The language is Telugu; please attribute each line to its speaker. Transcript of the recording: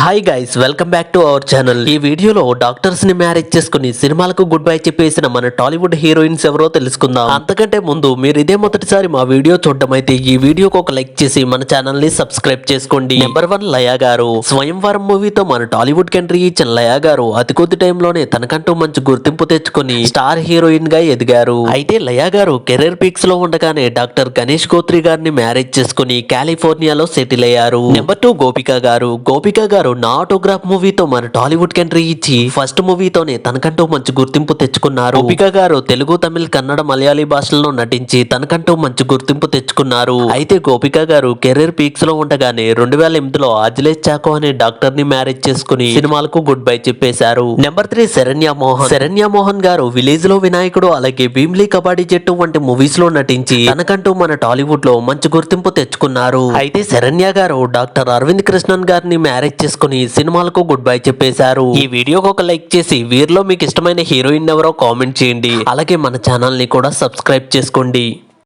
Speaker 1: Hi guys welcome back to our channel ఈ వీడియోలో డాక్టర్స్ని మ్యారేజ్ చేసుకుని సినిమాలకు గుడ్ బై చెప్పేసిన మన టాలీవుడ్ హీరోయిన్స్ ఎవరో తెలుసుకుందాం. అంతకంటే ముందు మీరు ఇదే మొదటిసారి మా వీడియో చూడడం అయితే ఈ వీడియోకి ఒక లైక్ చేసి మన ఛానల్ని సబ్స్క్రైబ్ చేసుకోండి. నెంబర్ వన్ లయా గారు స్వయంవరం మూవీతో మన టాలీవుడ్ కంట్రీ ఇచ్చిన లయా గారు అతి కొద్ది టైంలోనే తనకంటూ మంచి గుర్తింపు తెచ్చుకొని స్టార్ హీరోయిన్గా ఎదిగారు. అయితే లయా గారు కెరీర్ పీక్స్లో ఉండగానే డాక్టర్ గణేష్ గోత్రి గారిని మ్యారేజ్ చేసుకుని కాలిఫోర్నియాలో సెటిల్ అయ్యారు. నెంబర్ టూ గోపిక గారు గోపిక గారు నా ఆటోగ్రాఫ్ మూవీతో మన టాలీవుడ్కి ఎంట్రీ ఇచ్చి ఫస్ట్ మూవీతోనే తనకంటూ మంచి గుర్తింపు తెచ్చుకున్నారు. గోపిక గారు తెలుగు తమిళ్ కన్నడ మలయాళీ భాషల్లో నటించి తనకంటూ మంచి గుర్తింపు తెచ్చుకున్నారు. అయితే గోపిక గారు కెరీర్ పీక్స్లో ఉండగానే రెండు వేల ఎనిమిదిలో అజిలేష్ చాకో అనే డాక్టర్ని మ్యారేజ్ చేసుకుని సినిమాలకు గుడ్ బై చెప్పేశారు. Number three Saranya Mohan. Saranya Mohan గారు విలేజ్లో వినాయకుడు అలాగే భీమ్లీ కబడ్డీ జట్టు వంటి మూవీస్లో నటించి తనకంటూ మన టాలీవుడ్లో మంచి గుర్తింపు తెచ్చుకున్నారు. అయితే శరణ్య గారు డాక్టర్ అరవింద్ కృష్ణన్ గారిని మ్యారేజ్ చేసుకుని సినిమాలకు గుడ్ బై చెప్పేశారు. ఈ వీడియోకి ఒక లైక్ చేసి వీరిలో మీకు ఇష్టమైన హీరోయిన్ ఎవరో కామెంట్ చేయండి. అలాగే మన ఛానల్ని కూడా సబ్స్క్రైబ్ చేసుకోండి.